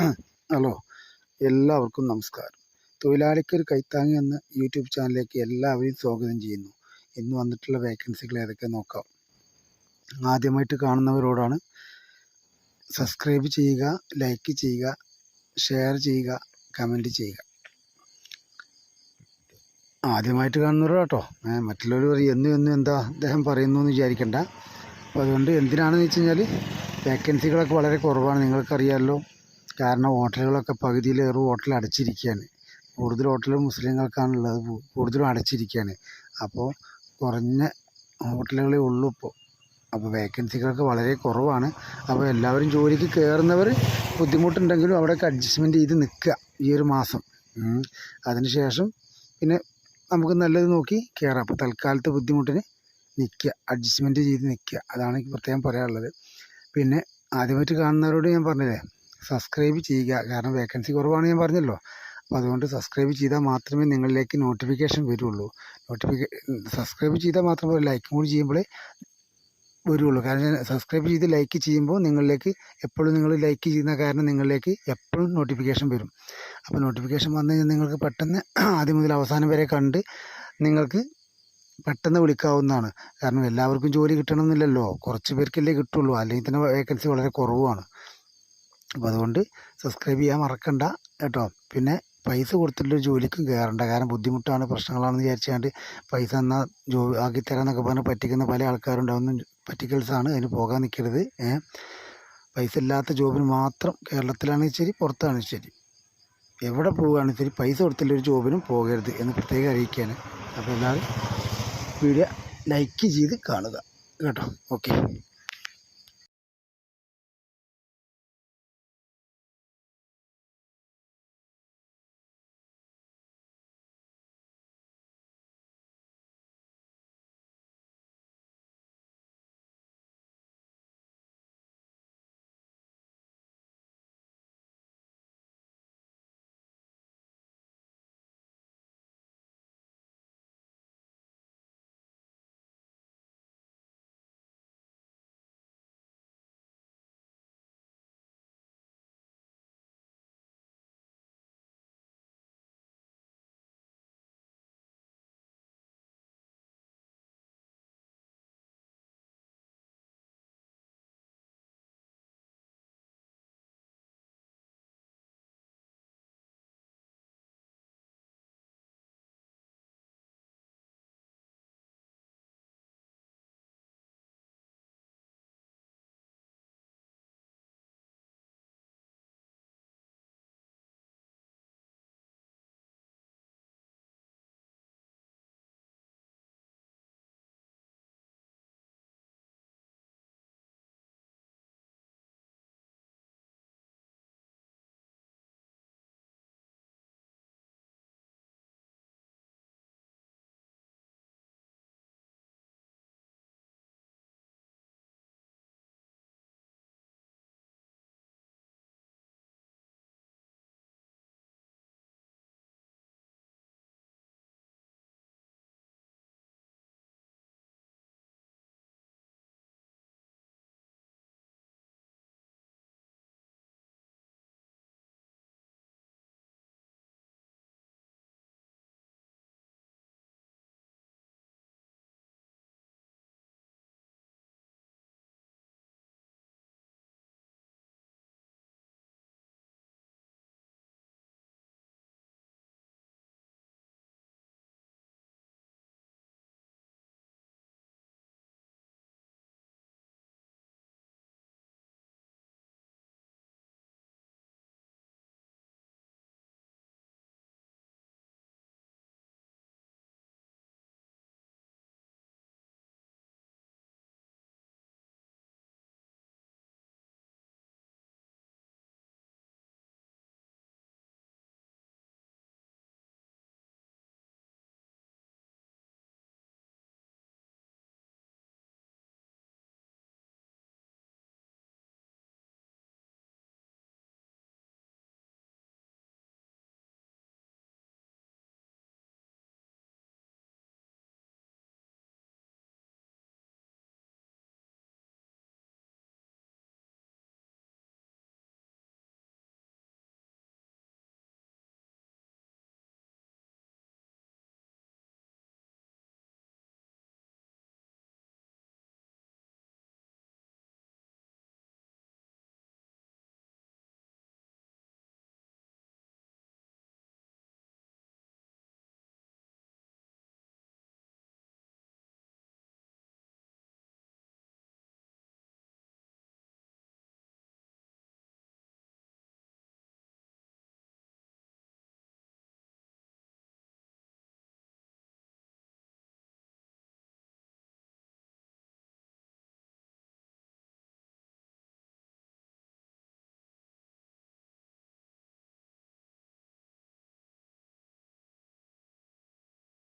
Hello എല്ലാവർക്കും നമസ്കാരം. തൊഴിലാളിക്കൊരു കൈത്താങ്ങി എന്ന യൂട്യൂബ് ചാനലിലേക്ക് എല്ലാവരെയും സ്വാഗതം ചെയ്യുന്നു. ഇന്ന് വന്നിട്ടുള്ള വേക്കൻസികൾ ഏതൊക്കെ നോക്കാം. ആദ്യമായിട്ട് കാണുന്നവരോടാണ് സബ്സ്ക്രൈബ് ചെയ്യുക ലൈക്ക് ചെയ്യുക ഷെയർ ചെയ്യുക കമന്റ് ചെയ്യുക. ആദ്യമായിട്ട് കാണുന്നവരോട്ടോ മറ്റുള്ളവർ പറയും എന്നും എന്നും എന്താ അദ്ദേഹം പറയുന്നു എന്ന് വിചാരിക്കണ്ട. അപ്പോൾ അതുകൊണ്ട് എന്തിനാണെന്ന് വെച്ച് കഴിഞ്ഞാൽ വേക്കൻസികളൊക്കെ വളരെ കുറവാണ് നിങ്ങൾക്കറിയാമല്ലോ കാരണം ഹോട്ടലുകളൊക്കെ പകുതിയിലേറെ ഹോട്ടൽ അടച്ചിരിക്കുകയാണ്. കൂടുതൽ ഹോട്ടലും മുസ്ലിങ്ങൾക്കാണുള്ളത്. കൂടുതലും അടച്ചിരിക്കുകയാണ്. അപ്പോൾ കുറഞ്ഞ ഹോട്ടലുകളേ ഉള്ളൂ ഇപ്പോൾ. അപ്പോൾ വേക്കൻസികളൊക്കെ വളരെ കുറവാണ്. അപ്പോൾ എല്ലാവരും ജോലിക്ക് കയറുന്നവർ ബുദ്ധിമുട്ടുണ്ടെങ്കിലും അവിടെയൊക്കെ അഡ്ജസ്റ്റ്മെന്റ് ചെയ്ത് നിൽക്കുക ഈ ഒരു മാസം. അതിനുശേഷം പിന്നെ നമുക്ക് നല്ലത് നോക്കി കയറാം. അപ്പോൾ തൽക്കാലത്തെ ബുദ്ധിമുട്ടിന് നിൽക്കുക. അഡ്ജസ്റ്റ്മെന്റ് ചെയ്ത് നിൽക്കുക. അതാണ് പ്രത്യേകം പറയാനുള്ളത്. പിന്നെ ആദ്യമായിട്ട് കാണുന്നവരോട് ഞാൻ പറഞ്ഞില്ലേ? സബ്സ്ക്രൈബ് ചെയ്യുക. കാരണം വേക്കൻസി കുറവാണ് ഞാൻ പറഞ്ഞല്ലോ. അപ്പോൾ അതുകൊണ്ട് സബ്സ്ക്രൈബ് ചെയ്താൽ മാത്രമേ നിങ്ങളിലേക്ക് നോട്ടിഫിക്കേഷൻ വരുള്ളൂ. നോട്ടിഫിക്കേ സബ്സ്ക്രൈബ് ചെയ്താൽ മാത്രമേ ലൈക്കും കൂടി ചെയ്യുമ്പോഴേ വരുള്ളൂ. കാരണം സബ്സ്ക്രൈബ് ചെയ്ത് ലൈക്ക് ചെയ്യുമ്പോൾ നിങ്ങളിലേക്ക് എപ്പോഴും നിങ്ങൾ ലൈക്ക് ചെയ്യുന്ന കാരണം നിങ്ങളിലേക്ക് എപ്പോഴും നോട്ടിഫിക്കേഷൻ വരും. അപ്പോൾ നോട്ടിഫിക്കേഷൻ വന്നു കഴിഞ്ഞാൽ നിങ്ങൾക്ക് പെട്ടെന്ന് ആദ്യം മുതൽ അവസാനം വരെ കണ്ട് നിങ്ങൾക്ക് പെട്ടെന്ന് വിളിക്കാവുന്നതാണ്. കാരണം എല്ലാവർക്കും ജോലി കിട്ടണമെന്നില്ലല്ലോ. കുറച്ച് പേർക്കല്ലേ കിട്ടുള്ളൂ. അല്ലെങ്കിൽ തന്നെ വേക്കൻസി വളരെ കുറവുമാണ്. അപ്പോൾ അതുകൊണ്ട് സബ്സ്ക്രൈബ് ചെയ്യാൻ മറക്കണ്ട കേട്ടോ. പിന്നെ പൈസ കൊടുത്തിട്ടൊരു ജോലിക്കും കയറണ്ട കാരണം ബുദ്ധിമുട്ടാണ് പ്രശ്നങ്ങളാണെന്ന് വിചാരിച്ചുകൊണ്ട് പൈസ എന്നാൽ ജോ ആക്കിത്തരാന്നൊക്കെ പറഞ്ഞ് പറ്റിക്കുന്ന പല ആൾക്കാരുണ്ടാവുന്ന പറ്റിക്കൽസാണ് അതിന് പോകാൻ നിൽക്കരുത് പൈസ ഇല്ലാത്ത ജോബിന് മാത്രം കേരളത്തിലാണെങ്കിൽ ശരി പുറത്താണെങ്കിൽ ശരി. എവിടെ പോവുകയാണെങ്കിൽ ശരി പൈസ കൊടുത്തിട്ടൊരു ജോബിനും പോകരുത് എന്ന് പ്രത്യേകം അറിയിക്കുകയാണ്. അപ്പോൾ എല്ലാവരും വീഡിയോ ലൈക്ക് ചെയ്ത് കാണുക കേട്ടോ. ഓക്കെ